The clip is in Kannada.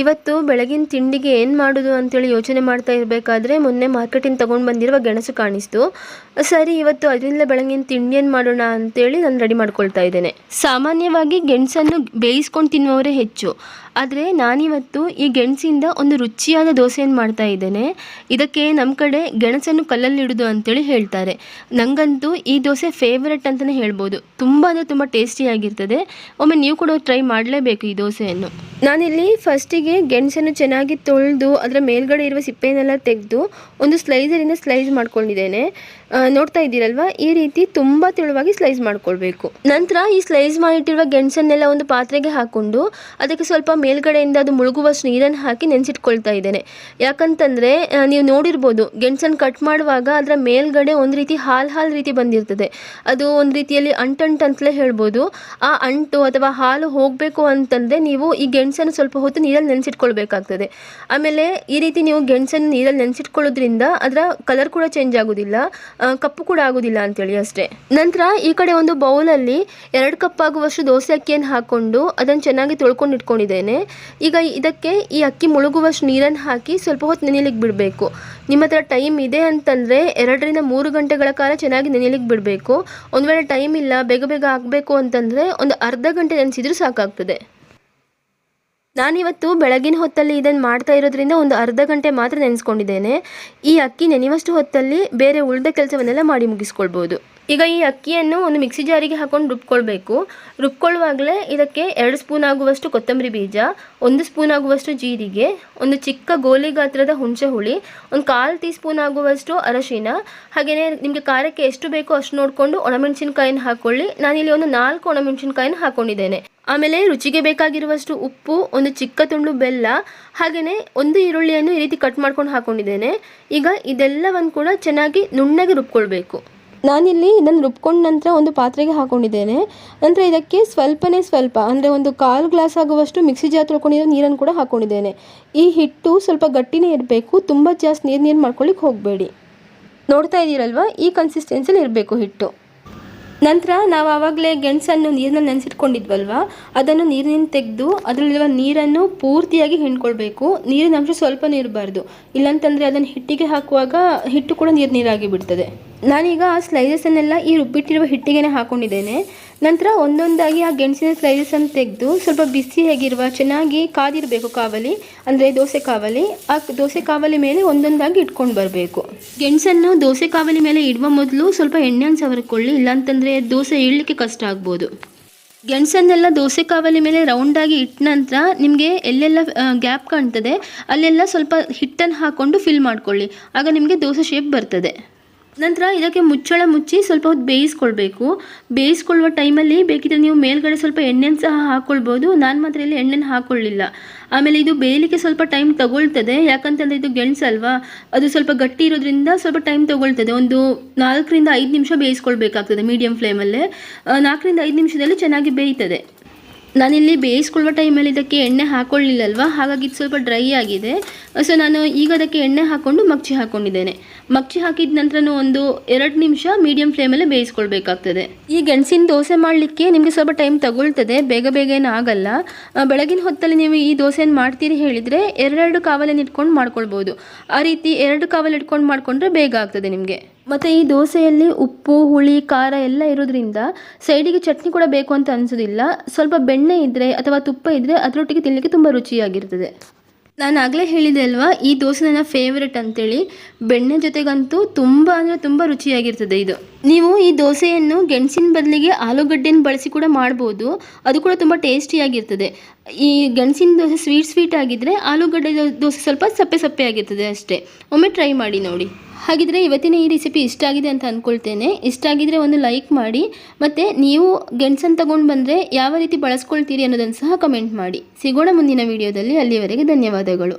ಇವತ್ತು ಬೆಳಗಿನ ತಿಂಡಿಗೆ ಏನು ಮಾಡೋದು ಅಂತೇಳಿ ಯೋಚನೆ ಮಾಡ್ತಾ ಇರಬೇಕಾದ್ರೆ ಮೊನ್ನೆ ಮಾರ್ಕೆಟಿಂದ ತೊಗೊಂಡು ಬಂದಿರುವ ಗೆಣಸು ಕಾಣಿಸ್ತು. ಸರಿ, ಇವತ್ತು ಅದರಿಂದ ಬೆಳಗಿನ ತಿಂಡಿ ಏನು ಮಾಡೋಣ ಅಂತೇಳಿ ನಾನು ರೆಡಿ ಮಾಡ್ಕೊಳ್ತಾ ಇದ್ದೇನೆ. ಸಾಮಾನ್ಯವಾಗಿ ಗೆಣಸನ್ನು ಬೇಯಿಸ್ಕೊಂಡು ತಿನ್ನುವವರೇ ಹೆಚ್ಚು. ಆದರೆ ನಾನಿವತ್ತು ಈ ಗೆಣಸಿಂದ ಒಂದು ರುಚಿಯಾದ ದೋಸೆಯನ್ನು ಮಾಡ್ತಾ ಇದ್ದೇನೆ. ಇದಕ್ಕೆ ನಮ್ಮ ಕಡೆ ಗೆಣಸನ್ನು ಕಲ್ಲಲ್ಲಿ ಇಡೋದು ಅಂತೇಳಿ ಹೇಳ್ತಾರೆ. ನನಗಂತೂ ಈ ದೋಸೆ ಫೇವ್ರೆಟ್ ಅಂತಲೇ ಹೇಳ್ಬೋದು. ತುಂಬ ಅಂದರೆ ತುಂಬ ಟೇಸ್ಟಿಯಾಗಿರ್ತದೆ ಒಮ್ಮೆ ನೀವು ಕೂಡ ಟ್ರೈ ಮಾಡಲೇಬೇಕು ಈ ದೋಸೆಯನ್ನು. ನಾನಿಲ್ಲಿ ಫಸ್ಟಿಗೆ ಗೆಣಸನ್ನು ಚೆನ್ನಾಗಿ ತೊಳೆದು ಅದರ ಮೇಲ್ಗಡೆ ಇರುವ ಸಿಪ್ಪೆನೆಲ್ಲ ತೆಗೆದು ಒಂದು ಸ್ಲೈಸರಿಂದ ಸ್ಲೈಸ್ ಮಾಡ್ಕೊಂಡಿದ್ದೇನೆ. ನೋಡ್ತಾ ಇದ್ದೀರಲ್ವ? ಈ ರೀತಿ ತುಂಬ ತೆಳುವಾಗಿ ಸ್ಲೈಸ್ ಮಾಡ್ಕೊಳ್ಬೇಕು. ನಂತರ ಈ ಸ್ಲೈಸ್ ಮಾಡಿಟ್ಟಿರುವ ಗೆಣಸನ್ನೆಲ್ಲ ಒಂದು ಪಾತ್ರೆಗೆ ಹಾಕೊಂಡು ಅದಕ್ಕೆ ಸ್ವಲ್ಪ ಮೇಲ್ಗಡೆಯಿಂದ ಅದು ಮುಳುಗುವಷ್ಟು ನೀರನ್ನು ಹಾಕಿ ನೆನೆಸಿಟ್ಕೊಳ್ತಾ ಇದ್ದೇನೆ. ಯಾಕಂತಂದರೆ ನೀವು ನೋಡಿರ್ಬೋದು ಗೆಣಸನ್ನು ಕಟ್ ಮಾಡುವಾಗ ಅದರ ಮೇಲ್ಗಡೆ ಒಂದು ರೀತಿ ಹಾಲು ಹಾಲು ರೀತಿ ಬಂದಿರ್ತದೆ. ಅದು ಒಂದು ರೀತಿಯಲ್ಲಿ ಅಂಟಂಟು ಅಂತಲೇ ಹೇಳ್ಬೋದು. ಆ ಅಂಟು ಅಥವಾ ಹಾಲು ಹೋಗಬೇಕು ಅಂತಂದರೆ ನೀವು ಈ ಗೆಣಸನ್ನು ಸ್ವಲ್ಪ ಹೊತ್ತು ನೀರಲ್ಲಿ ನೆನೆಸಿಟ್ಕೊಳ್ಬೇಕಾಗ್ತದೆ. ಆಮೇಲೆ ಈ ರೀತಿ ನೀವು ಗೆಣಸನ್ನು ನೀರಲ್ಲಿ ನೆನೆಸಿಟ್ಕೊಳ್ಳೋದ್ರಿಂದ ಅದರ ಕಲರ್ ಕೂಡ ಚೇಂಜ್ ಆಗೋದಿಲ್ಲ. ಕಪ್ಪು ಕೂಡ ಆಗೋದಿಲ್ಲ ಅಂತೇಳಿ ಅಷ್ಟೇ. ನಂತರ ಈ ಕಡೆ ಒಂದು ಬೌಲಲ್ಲಿ ಎರಡು ಕಪ್ ಆಗುವಷ್ಟು ದೋಸೆ ಅಕ್ಕಿಯನ್ನು ಹಾಕ್ಕೊಂಡು ಅದನ್ನು ಚೆನ್ನಾಗಿ ತೊಳ್ಕೊಂಡು ಇಟ್ಕೊಂಡಿದ್ದೇನೆ. ಈಗ ಇದಕ್ಕೆ ಈ ಅಕ್ಕಿ ಮುಳುಗುವಷ್ಟು ನೀರನ್ನು ಹಾಕಿ ಸ್ವಲ್ಪ ಹೊತ್ತು ನೆನೆಯಲಿಕ್ಕೆ ಬಿಡಬೇಕು. ನಿಮ್ಮ ಹತ್ರ ಟೈಮ್ ಇದೆ ಅಂತಂದರೆ ಎರಡರಿಂದ ಮೂರು ಗಂಟೆಗಳ ಕಾಲ ಚೆನ್ನಾಗಿ ನೆನೆಯಲಿಕ್ಕೆ ಬಿಡಬೇಕು. ಒಂದು ವೇಳೆ ಟೈಮ್ ಇಲ್ಲ, ಬೇಗ ಬೇಗ ಆಗಬೇಕು ಅಂತಂದರೆ ಒಂದು ಅರ್ಧ ಗಂಟೆ ನೆನೆಸಿದ್ರೂ ಸಾಕಾಗ್ತದೆ. ನಾನಿವತ್ತು ಬೆಳಗಿನ ಹೊತ್ತಲ್ಲಿ ಇದನ್ನು ಮಾಡ್ತಾ ಇರೋದ್ರಿಂದ ಒಂದು ಅರ್ಧ ಗಂಟೆ ಮಾತ್ರ ನೆನೆಸ್ಕೊಂಡಿದ್ದೇನೆ. ಈ ಅಕ್ಕಿ ನೆನೆಯುವಷ್ಟು ಹೊತ್ತಲ್ಲಿ ಬೇರೆ ಉಳಿದ ಕೆಲಸವನ್ನೆಲ್ಲ ಮಾಡಿ ಮುಗಿಸ್ಕೊಳ್ಬೋದು. ಈಗ ಈ ಅಕ್ಕಿಯನ್ನು ಒಂದು ಮಿಕ್ಸಿ ಜಾರಿಗೆ ಹಾಕೊಂಡು ರುಬ್ಕೊಳ್ಬೇಕು. ರುಬ್ಕೊಳ್ಳುವಾಗಲೇ ಇದಕ್ಕೆ ಎರಡು ಸ್ಪೂನ್ ಆಗುವಷ್ಟು ಕೊತ್ತಂಬರಿ ಬೀಜ, ಒಂದು ಸ್ಪೂನ್ ಆಗುವಷ್ಟು ಜೀರಿಗೆ, ಒಂದು ಚಿಕ್ಕ ಗೋಲಿ ಗಾತ್ರದ ಹುಣಸೆ ಹುಳಿ, ಒಂದು ಕಾಲು ಟೀ ಸ್ಪೂನ್ ಆಗುವಷ್ಟು ಅರಶಿನ. ಹಾಗೆಯೇ ನಿಮಗೆ ಖಾರಕ್ಕೆ ಎಷ್ಟು ಬೇಕೋ ಅಷ್ಟು ನೋಡಿಕೊಂಡು ಒಣಮೆಣಸಿನ್ಕಾಯಿನ ಹಾಕ್ಕೊಳ್ಳಿ ನಾನಿಲ್ಲಿ ಒಂದು ನಾಲ್ಕು ಒಣಮೆಣಸಿನ್ಕಾಯಿನ ಹಾಕ್ಕೊಂಡಿದ್ದೇನೆ ಆಮೇಲೆ ರುಚಿಗೆ ಬೇಕಾಗಿರುವಷ್ಟು ಉಪ್ಪು, ಒಂದು ಚಿಕ್ಕ ತುಂಡು ಬೆಲ್ಲ ಹಾಗೆಯೇ ಒಂದು ಈರುಳ್ಳಿಯನ್ನು ಈ ರೀತಿ ಕಟ್ ಮಾಡ್ಕೊಂಡು ಹಾಕ್ಕೊಂಡಿದ್ದೇನೆ ಈಗ ಇದೆಲ್ಲವನ್ನು ಕೂಡ ಚೆನ್ನಾಗಿ ನುಣ್ಣಗೆ ರುಬ್ಕೊಳ್ಬೇಕು. ನಾನಿಲ್ಲಿ ಇದನ್ನು ರುಬ್ಕೊಂಡ ನಂತರ ಒಂದು ಪಾತ್ರೆಗೆ ಹಾಕೊಂಡಿದ್ದೇನೆ. ನಂತರ ಇದಕ್ಕೆ ಸ್ವಲ್ಪನೇ ಸ್ವಲ್ಪ, ಅಂದರೆ ಒಂದು ಕಾಲು ಗ್ಲಾಸ್ ಆಗುವಷ್ಟು ಮಿಕ್ಸಿ ಜಾರ್ ತೊಳ್ಕೊಂಡಿರೋ ನೀರನ್ನು ಕೂಡ ಹಾಕ್ಕೊಂಡಿದ್ದೇನೆ ಈ ಹಿಟ್ಟು ಸ್ವಲ್ಪ ಗಟ್ಟಿನೇ ಇರಬೇಕು, ತುಂಬ ಜಾಸ್ತಿ ನೀರು ನೀರು ಮಾಡ್ಕೊಳ್ಳಿಕ್ಕೆ ಹೋಗಬೇಡಿ. ನೋಡ್ತಾ ಇದ್ದೀರಲ್ವ? ಈ ಕನ್ಸಿಸ್ಟೆನ್ಸಿಲಿ ಇರಬೇಕು ಹಿಟ್ಟು. ನಂತರ ನಾವು ಆವಾಗಲೇ ಗೆಣಸನ್ನು ನೀರಿನಲ್ಲಿ ನೆನೆಸಿಟ್ಕೊಂಡಿದ್ವಲ್ವ? ಅದನ್ನು ನೀರಿನಿಂದ ತೆಗೆದು ಅದರಲ್ಲಿರುವ ನೀರನ್ನು ಪೂರ್ತಿಯಾಗಿ ಹಿಂಡ್ಕೊಳ್ಬೇಕು. ನೀರಿನ ಅಂಶ ಸ್ವಲ್ಪನೂ ಇರಬಾರ್ದು ಇಲ್ಲಂತಂದರೆ ಅದನ್ನು ಹಿಟ್ಟಿಗೆ ಹಾಕುವಾಗ ಹಿಟ್ಟು ಕೂಡ ನೀರು ನೀರಾಗಿ ಬಿಡ್ತದೆ. ನಾನೀಗ ಆ ಸ್ಲೈಸಸ್ಸನ್ನೆಲ್ಲ ಈ ರುಬ್ಬಿಟ್ಟಿರುವ ಹಿಟ್ಟಿಗೆನೆ ಹಾಕೊಂಡಿದ್ದೇನೆ. ನಂತರ ಒಂದೊಂದಾಗಿ ಆ ಗೆಣಸಿನ ಸ್ಲೈಸಸನ್ನು ತೆಗೆದು ಸ್ವಲ್ಪ ಬಿಸಿ ಹೇಗಿರುವ ಚೆನ್ನಾಗಿ ಕಾದಿರಬೇಕು ಕಾವಲಿ, ಅಂದರೆ ದೋಸೆ ಕಾವಲಿ, ಆ ದೋಸೆ ಕಾವಲಿ ಮೇಲೆ ಒಂದೊಂದಾಗಿ ಇಟ್ಕೊಂಡು ಬರಬೇಕು. ಗೆಣಸನ್ನು ದೋಸೆ ಕಾವಲಿ ಮೇಲೆ ಇಡುವ ಮೊದಲು ಸ್ವಲ್ಪ ಎಣ್ಣೆಯನ್ನು ಸವರ್ಕೊಳ್ಳಿ, ಇಲ್ಲಾಂತಂದರೆ ದೋಸೆ ಇಡಲಿಕ್ಕೆ ಕಷ್ಟ ಆಗ್ಬೋದು. ಗೆಣಸನ್ನೆಲ್ಲ ದೋಸೆ ಕಾವಲಿ ಮೇಲೆ ರೌಂಡಾಗಿ ಇಟ್ಟ ನಂತರ ನಿಮಗೆ ಎಲ್ಲೆಲ್ಲ ಗ್ಯಾಪ್ ಕಾಣ್ತದೆ, ಅಲ್ಲೆಲ್ಲ ಸ್ವಲ್ಪ ಹಿಟ್ಟನ್ನು ಹಾಕ್ಕೊಂಡು ಫಿಲ್ ಮಾಡ್ಕೊಳ್ಳಿ. ಆಗ ನಿಮಗೆ ದೋಸೆ ಶೇಪ್ ಬರ್ತದೆ. ನಂತರ ಇದಕ್ಕೆ ಮುಚ್ಚಳ ಮುಚ್ಚಿ ಸ್ವಲ್ಪ ಹೊತ್ತು ಬೇಯಿಸ್ಕೊಳ್ಬೇಕು. ಬೇಯಿಸ್ಕೊಳ್ಳುವ ಟೈಮಲ್ಲಿ ಬೇಕಿದ್ರೆ ನೀವು ಮೇಲ್ಗಡೆ ಸ್ವಲ್ಪ ಎಣ್ಣೆನ ಸಹ ಹಾಕ್ಕೊಳ್ಬೋದು ನಾನು ಮಾತ್ರ ಇಲ್ಲಿ ಎಣ್ಣೆನ ಹಾಕ್ಕೊಳ್ಳಿಲ್ಲ ಆಮೇಲೆ ಇದು ಬೇಯಲಿಕ್ಕೆ ಸ್ವಲ್ಪ ಟೈಮ್ ತಗೊಳ್ತದೆ. ಯಾಕಂತಂದರೆ ಇದು ಗೆಣಸಲ್ವಾ ಅದು ಸ್ವಲ್ಪ ಗಟ್ಟಿ ಇರೋದ್ರಿಂದ ಸ್ವಲ್ಪ ಟೈಮ್ ತಗೊಳ್ತದೆ. ಒಂದು ನಾಲ್ಕರಿಂದ ಐದು ನಿಮಿಷ ಬೇಯಿಸ್ಕೊಳ್ಬೇಕಾಗ್ತದೆ ಮೀಡಿಯಮ್ ಫ್ಲೇಮಲ್ಲೇ. ನಾಲ್ಕರಿಂದ ಐದು ನಿಮಿಷದಲ್ಲಿ ಚೆನ್ನಾಗಿ ಬೇಯ್ತದೆ. ನಾನಿಲ್ಲಿ ಬೇಯಿಸ್ಕೊಳ್ಳುವ ಟೈಮಲ್ಲಿ ಇದಕ್ಕೆ ಎಣ್ಣೆ ಹಾಕೊಳ್ಳಿಲ್ಲಲ್ವ? ಹಾಗಾಗಿ ಇದು ಸ್ವಲ್ಪ ಡ್ರೈ ಆಗಿದೆ. ಸೊ ನಾನು ಈಗ ಅದಕ್ಕೆ ಎಣ್ಣೆ ಹಾಕ್ಕೊಂಡು ಮಗ್ಚಿ ಹಾಕ್ಕೊಂಡಿದ್ದೇನೆ ಮಗ್ಚಿ ಹಾಕಿದ ನಂತರ ಒಂದು ಎರಡು ನಿಮಿಷ ಮೀಡಿಯಂ ಫ್ಲೇಮಲ್ಲೇ ಬೇಯಿಸ್ಕೊಳ್ಬೇಕಾಗ್ತದೆ. ಈ ಗೆಣಸಿನ ದೋಸೆ ಮಾಡಲಿಕ್ಕೆ ನಿಮಗೆ ಸ್ವಲ್ಪ ಟೈಮ್ ತಗೊಳ್ತದೆ. ಬೇಗ ಬೇಗ ಏನು ಆಗಲ್ಲ. ಬೆಳಗಿನ ಹೊತ್ತಲ್ಲಿ ನೀವು ಈ ದೋಸೆಯನ್ನು ಮಾಡ್ತೀರಿ ಹೇಳಿದರೆ ಎರಡೆರಡು ಕಾವಲನ್ನು ಇಟ್ಕೊಂಡು ಮಾಡ್ಕೊಳ್ಬೋದು. ಆ ರೀತಿ ಎರಡು ಕಾವಲು ಇಟ್ಕೊಂಡು ಮಾಡಿಕೊಂಡ್ರೆ ಬೇಗ ಆಗ್ತದೆ ನಿಮಗೆ. ಮತ್ತು ಈ ದೋಸೆಯಲ್ಲಿ ಉಪ್ಪು, ಹುಳಿ, ಖಾರ ಎಲ್ಲ ಇರೋದ್ರಿಂದ ಸೈಡಿಗೆ ಚಟ್ನಿ ಕೂಡ ಬೇಕು ಅಂತ ಅನಿಸೋದಿಲ್ಲ. ಸ್ವಲ್ಪ ಬೆಣ್ಣೆ ಇದ್ದರೆ ಅಥವಾ ತುಪ್ಪ ಇದ್ದರೆ ಅದರೊಟ್ಟಿಗೆ ತಿನ್ನಲಿಕ್ಕೆ ತುಂಬ ರುಚಿಯಾಗಿರ್ತದೆ. ನಾನು ಆಗಲೇ ಹೇಳಿದೆ ಅಲ್ವಾ, ಈ ದೋಸೆ ನನ್ನ ಫೇವ್ರೆಟ್ ಅಂತೇಳಿ. ಬೆಣ್ಣೆ ಜೊತೆಗಂತೂ ತುಂಬ ಅಂದರೆ ತುಂಬ ರುಚಿಯಾಗಿರ್ತದೆ ಇದು. ನೀವು ಈ ದೋಸೆಯನ್ನು ಗೆಣಸಿನ ಬದಲಿಗೆ ಆಲೂಗಡ್ಡೆಯನ್ನು ಬಳಸಿ ಕೂಡ ಮಾಡ್ಬೋದು. ಅದು ಕೂಡ ತುಂಬ ಟೇಸ್ಟಿಯಾಗಿರ್ತದೆ. ಈ ಗೆಣಸಿನ ದೋಸೆ ಸ್ವೀಟ್ ಸ್ವೀಟ್ ಆಗಿದ್ದರೆ ಆಲೂಗಡ್ಡೆ ದೋಸೆ ಸ್ವಲ್ಪ ಸಪ್ಪೆ ಸಪ್ಪೆ ಆಗಿರ್ತದೆ ಅಷ್ಟೇ. ಒಮ್ಮೆ ಟ್ರೈ ಮಾಡಿ ನೋಡಿ. ಹಾಗಿದ್ರೆ ಇವತ್ತಿನ ಈ ರೆಸಿಪಿ ಇಷ್ಟ ಆಗಿದೆ ಅಂತ ಅಂದ್ಕೊಳ್ತೇನೆ ಇಷ್ಟ ಆಗಿದ್ರೆ ಒಂದು ಲೈಕ್ ಮಾಡಿ, ಮತ್ತು ನೀವು ಗೆಣಸನ್ನು ತಗೊಂಡು ಬಂದರೆ ಯಾವ ರೀತಿ ಬಳಸ್ಕೊಳ್ತೀರಿ ಅನ್ನೋದನ್ನು ಸಹ ಕಮೆಂಟ್ ಮಾಡಿ. ಸಿಗೋಣ ಮುಂದಿನ ವಿಡಿಯೋದಲ್ಲಿ ಅಲ್ಲಿವರೆಗೆ ಧನ್ಯವಾದಗಳು.